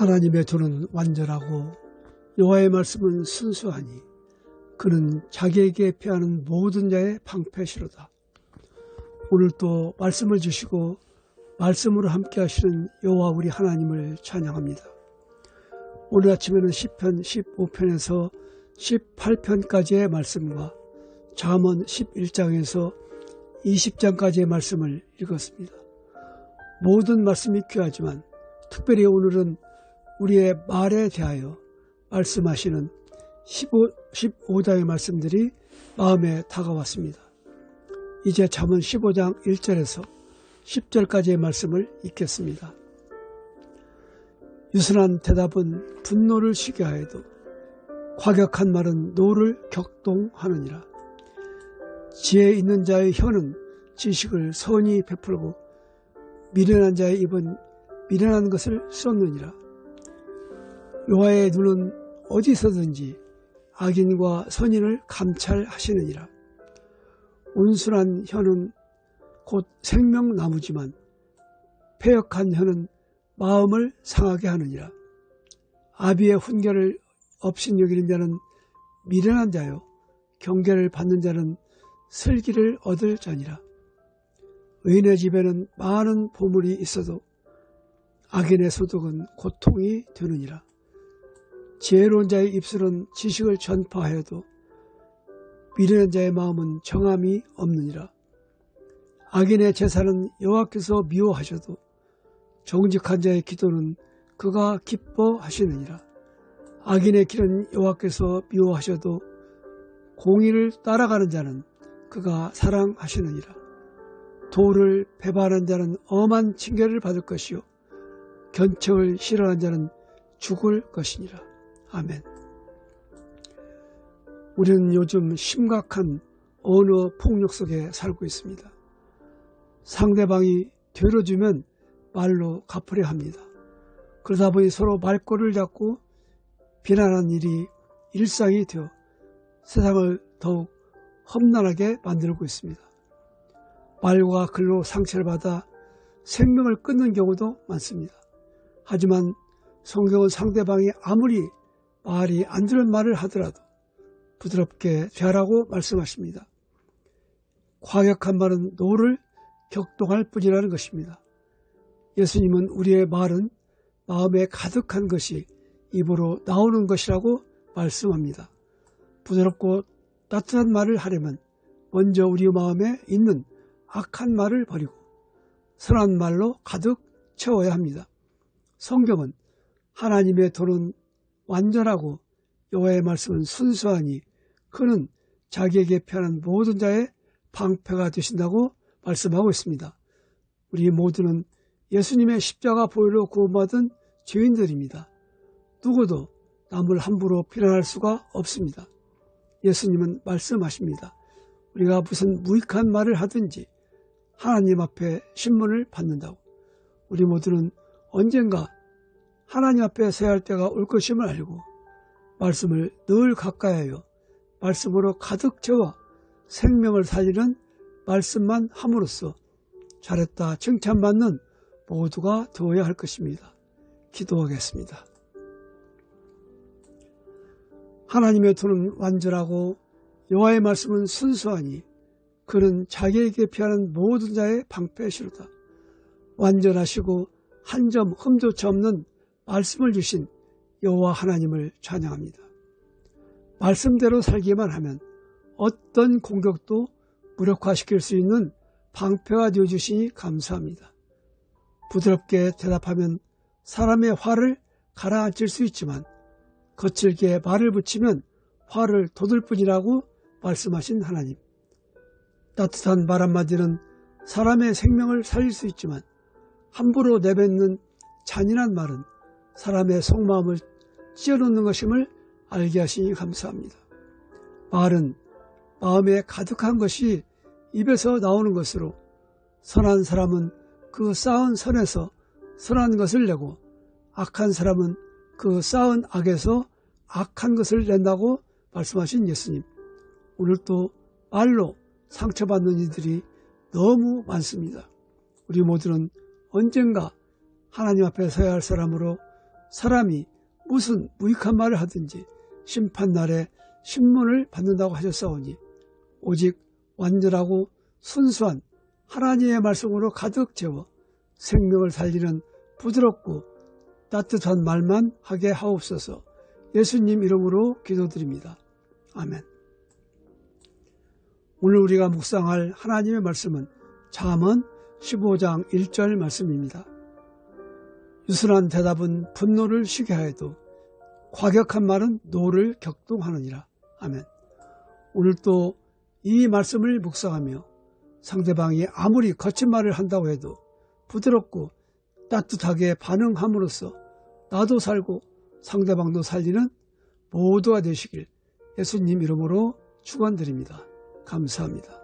하나님의 도는 완전하고 여호와의 말씀은 순수하니 그는 자기에게 피하는 모든 자의 방패시로다. 오늘 또 말씀을 주시고 말씀으로 함께 하시는 여호와 우리 하나님을 찬양합니다. 오늘 아침에는 10편 15편에서 18편까지의 말씀과 잠언 11장에서 20장까지의 말씀을 읽었습니다. 모든 말씀이 귀하지만 특별히 오늘은 우리의 말에 대하여 말씀하시는 15, 15장의 말씀들이 마음에 다가왔습니다. 이제 잠언 15장 1절에서 10절까지의 말씀을 읽겠습니다. 유순한 대답은 분노를 쉬게 하여도 과격한 말은 노를 격동하느니라. 지혜 있는 자의 혀는 지식을 선히 베풀고 미련한 자의 입은 미련한 것을 쏟느니라. 여호와의 눈은 어디서든지 악인과 선인을 감찰하시느니라. 온순한 혀는 곧 생명나무지만 폐역한 혀는 마음을 상하게 하느니라. 아비의 훈계를 업신여기는 자는 미련한 자요 경계를 받는 자는 슬기를 얻을 자니라. 의인의 집에는 많은 보물이 있어도 악인의 소득은 고통이 되느니라. 지혜로운 자의 입술은 지식을 전파하여도 미련한 자의 마음은 정함이 없느니라. 악인의 제사는 여호와께서 미워하셔도 정직한 자의 기도는 그가 기뻐하시느니라. 악인의 길은 여호와께서 미워하셔도 공의를 따라가는 자는 그가 사랑하시느니라. 도를 배반한 자는 엄한 징계를 받을 것이요 견책을 싫어하는 자는 죽을 것이니라. 아멘. 우리는 요즘 심각한 언어 폭력 속에 살고 있습니다. 상대방이 되려주면 말로 갚으려 합니다. 그러다 보니 서로 말꼬를 잡고 비난하는 일이 일상이 되어 세상을 더욱 험난하게 만들고 있습니다. 말과 글로 상처를 받아 생명을 끊는 경우도 많습니다. 하지만 성경은 상대방이 아무리 말이 안 들은 말을 하더라도 부드럽게 대하라고 말씀하십니다. 과격한 말은 노를 격동할 뿐이라는 것입니다. 예수님은 우리의 말은 마음에 가득한 것이 입으로 나오는 것이라고 말씀합니다. 부드럽고 따뜻한 말을 하려면 먼저 우리 마음에 있는 악한 말을 버리고 선한 말로 가득 채워야 합니다. 성경은 하나님의 도는 완전하고 여호와의 말씀은 순수하니 그는 자기에게 편한 모든 자의 방패가 되신다고 말씀하고 있습니다. 우리 모두는 예수님의 십자가 보혈로 구원받은 죄인들입니다. 누구도 남을 함부로 비난할 수가 없습니다. 예수님은 말씀하십니다. 우리가 무슨 무익한 말을 하든지 하나님 앞에 신문을 받는다고. 우리 모두는 언젠가 하나님 앞에 서야 할 때가 올 것임을 알고 말씀을 늘 가까이 하여 말씀으로 가득 채워 생명을 살리는 말씀만 함으로써 잘했다 칭찬받는 모두가 되어야 할 것입니다. 기도하겠습니다. 하나님의 도는 완전하고 여호와의 말씀은 순수하니 그는 자기에게 피하는 모든 자의 방패시로다. 완전하시고 한 점 흠조차 없는 말씀을 주신 여호와 하나님을 찬양합니다. 말씀대로 살기만 하면 어떤 공격도 무력화시킬 수 있는 방패가 되어주시니 감사합니다. 부드럽게 대답하면 사람의 화를 가라앉힐 수 있지만 거칠게 말을 붙이면 화를 돋을 뿐이라고 말씀하신 하나님. 따뜻한 말 한마디는 사람의 생명을 살릴 수 있지만 함부로 내뱉는 잔인한 말은 사람의 속마음을 찢어놓는 것임을 알게 하시니 감사합니다. 말은 마음에 가득한 것이 입에서 나오는 것으로 선한 사람은 그 쌓은 선에서 선한 것을 내고 악한 사람은 그 쌓은 악에서 악한 것을 낸다고 말씀하신 예수님. 오늘 또 말로 상처받는 이들이 너무 많습니다. 우리 모두는 언젠가 하나님 앞에 서야 할 사람으로 사람이 무슨 무익한 말을 하든지 심판날에 신문을 받는다고 하셨사오니 오직 완전하고 순수한 하나님의 말씀으로 가득 채워 생명을 살리는 부드럽고 따뜻한 말만 하게 하옵소서 예수님 이름으로 기도드립니다. 아멘. 오늘 우리가 묵상할 하나님의 말씀은 잠언 15장 1절 말씀입니다. 유순한 대답은 분노를 쉬게 하여도 과격한 말은 노를 격동하느니라. 아멘. 오늘 또 이 말씀을 묵상하며 상대방이 아무리 거친 말을 한다고 해도 부드럽고 따뜻하게 반응함으로써 나도 살고 상대방도 살리는 모두가 되시길 예수님 이름으로 축원드립니다. 감사합니다.